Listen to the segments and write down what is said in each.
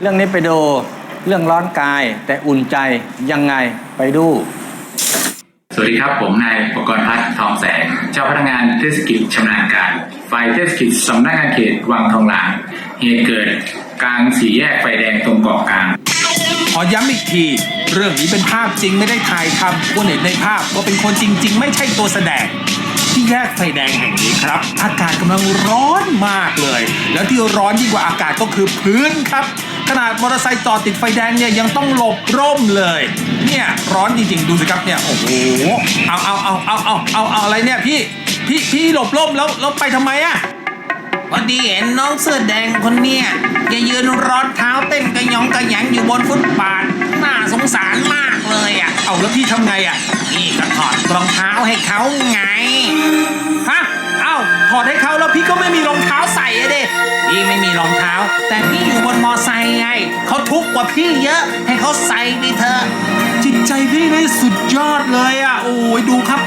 เรื่องนี้ไปดูเรื่องร้อนกายแต่อุ่นใจยังไงไปดู สวัสดีครับผมนายประกรณ์พัฒน์ทองแสง เจ้าพนักงานเทศกิจชำนาญการ ฝ่ายเทศกิจสำนักงานเขตวังทองหลางเหตุเกิดกลางสี่แยกไฟแดงตรงเกาะกลาง ขอย้ำอีกที เรื่องนี้เป็นภาพจริงไม่ได้ถ่ายทำคนเห็นในภาพว่าเป็นคนจริง ๆ ไม่ใช่ตัวแสดงที่แยกไฟแดงแห่งนี้ครับ อากาศกำลังร้อนมากเลย แล้วที่ร้อนยิ่งกว่าอากาศก็คือพื้นครับ ขนาดมอเตอร์ไซค์จอดติดไฟแดงเนี่ยยังต้องหลบร่มเลย เนี่ยร้อนจริงๆ ดูสิครับเนี่ยโอ้โหเอาเอาเอาเอาเอาเอาเอาอะไรเนี่ยพี่พี่พี่หลบร่มแล้วแล้วไปทำไมอะพอดีเห็นน้องเสื้อแดงคนเนี้ยแกยืนรอดเท้าเต้นกระหยองกระหยังอยู่บนฟุตบาทน่าสงสารมากเลยอะ เอาแล้วพี่ทำไงอะนี่ก็ถอดรองเท้าให้เขาไง ฮะ เอ้าถอดให้เขาแล้วพี่ก็ไม่มีรองเท้าใส่อะเด็พี่ไม่มีรองเท้า แต่พี่อยู่บนมอไซค์ ไง เขาทุกข์กว่าพี่เยอะ ให้เขาใส่ไปเถอะจิตใจพี่นี่สุดยอดเลยอะ โอ้ยดูครับ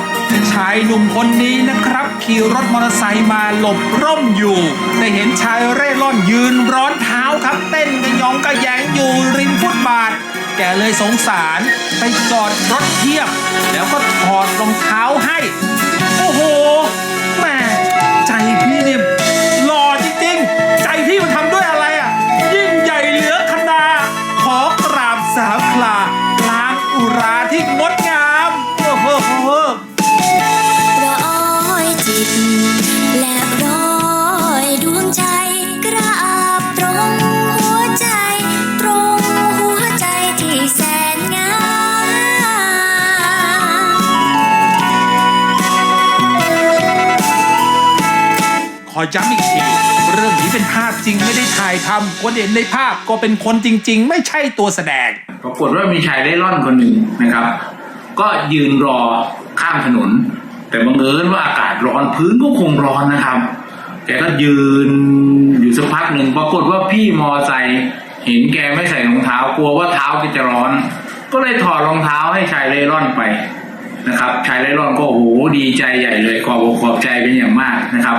ชายหนุ่มคนนี้นะครับ ขี่รถมอเตอร์ไซค์มาหลบร่มอยู่แต่เห็นชายเร่ร่อนยืนร้อนเท้าครับ เต้นกระยองกระแยงอยู่ริมฟุตบาท แกเลยสงสารไปจอดรถเทียบ แล้วก็ถอดรองเท้าให้ อย้ำอีกทีเรื่องนี้เป็นภาพจริงไม่ได้ถ่ายทำคนเห็นในภาพก็เป็นคนจริง ๆ ไม่ใช่ตัวแสดง ปรากฏว่ามีชายเร่ร่อนคนหนึ่งนะครับ ก็ยืนรอข้ามถนน แต่บังเอิญว่าอากาศร้อนพื้นก็คงร้อนนะครับแกก็ยืนอยู่สักพักหนึ่งปรากฏว่าพี่มอไซค์เห็นแกไม่ใส่รองเท้ากลัวว่าเท้าแกจะร้อน ก็เลยถอดรองเท้าให้ชายเร่ร่อนไปนะครับ ชายเร่ร่อนก็โอ้โหดีใจใหญ่เลยขอบอกขอบใจเป็นอย่างมากนะครับ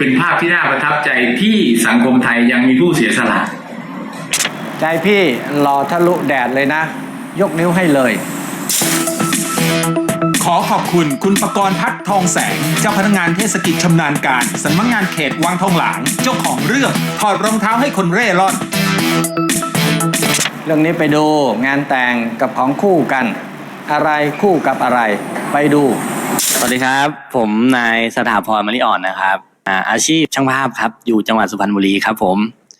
เป็นภาพที่น่าประทับใจที่สังคมไทยยังมีผู้เสียสละ ใจพี่หล่อทะลุแดดเลยนะ ยกนิ้วให้เลย ขอขอบคุณคุณประกรณ์พัฒน์ทองแสง เจ้าพนักงานเทศกิจชำนาญการสำนักงานเขตวังทองหลาง เจ้าของเรื่องถอดรองเท้าให้คนเร่ร่อน เรื่องนี้ไปดูงานแต่งกับของคู่กัน อะไรคู่กับอะไร ไปดู สวัสดีครับ ผมนายสถาพรมลิอ่อนนะครับ อาอาชีพช่างภาพครับ อยู่จังหวัดสุพรรณบุรีครับ ผม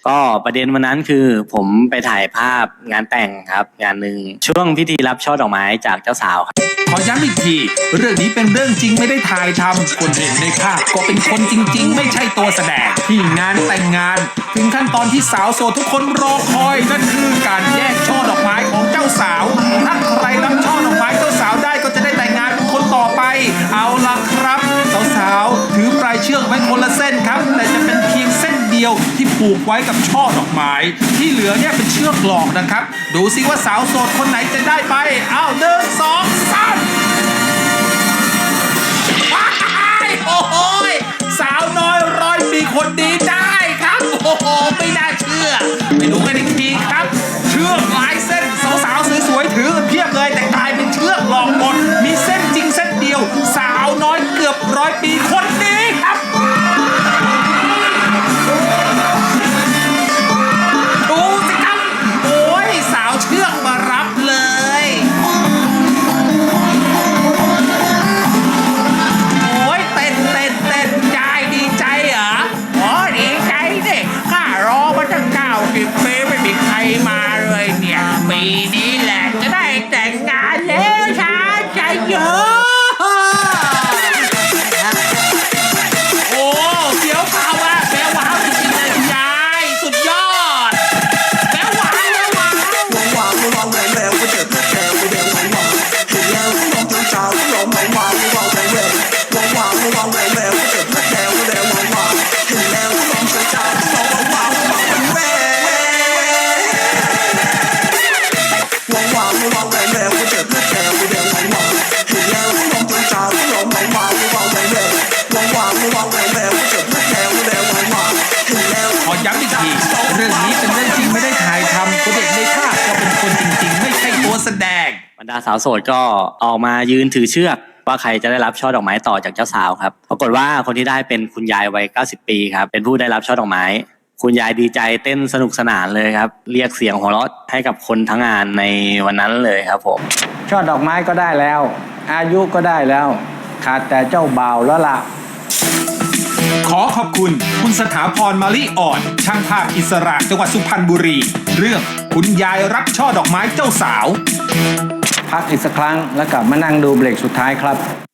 ก็ประเด็นวันนั้นคือผมไปถ่ายภาพงานแต่งครับ งานหนึ่งช่วงพิธีรับช่อดอกไม้จากเจ้าสาวครับขอย้ำอีกที เรื่องนี้เป็นเรื่องจริงไม่ได้ถ่ายทำคนเห็นในภาพก็เป็นคนจริง ๆ ไม่ใช่ตัวแสดง ที่งานแต่งงาน ถึงขั้นตอนที่สาวโสดทุกคนรอคอยนั่นคือการแยกช่อดอกไม้ของเจ้าสาวถ้าใครรับช่อดอกไม้เจ้าสาว ผูกไว้กับช่อดอกไม้ที่เหลือเนี่ยเป็นเชือกหลอกนะครับ ดูสิว่าสาวโสดคนไหนจะได้ไปอ้าวหนึ่งสองสามว้ายโอ้โหยสาวน้อยร้อยมีคนดีได้ครับ โอ้โหไม่น่าเชื่อ ไปดูกันอีกทีครับ เชือกหลายเส้นสาวๆสวยๆถือกันเพียบเลยแต่กลายเป็นเชือกหลอกหมดมีเส้นจริงเส้นเดียว สาวน้อยเกือบร้อยปีคนนี้ครับดู เวอหลหดอีกทีเรื่องนี้เป็นเรื่องจริงไม่ได้ถ่ายทำคนเด็กในภาพก็เป็นคนจริง ๆ ไม่ใช่ตัวแสดงบรรดาสาวโสดก็ออกมายืนถือเชือกว่าใครจะได้รับช่อดอกไม้ต่อจากเจ้าสาวครับ ปรากฏว่าคนที่ได้เป็นคุณยายวัย 90 ปีครับ เป็นผู้ได้รับช่อดอกไม้ คุณยายดีใจเต้นสนุกสนานเลยครับ เรียกเสียงหัวเราะให้กับคนทั้งงานในวันนั้นเลยครับผมช่อดอกไม้ก็ได้แล้ว อายุก็ได้แล้ว ขาดแต่เจ้าบ่าวแล้วล่ะ ขอขอบคุณ คุณสถาพรมาลิอ่อน ช่างภาพอิสระจังหวัดสุพรรณบุรี เรื่องคุณยายรับช่อดอกไม้เจ้าสาว พักอีกสักครั้งแล้วกลับมานั่งดูเบรกสุดท้ายครับ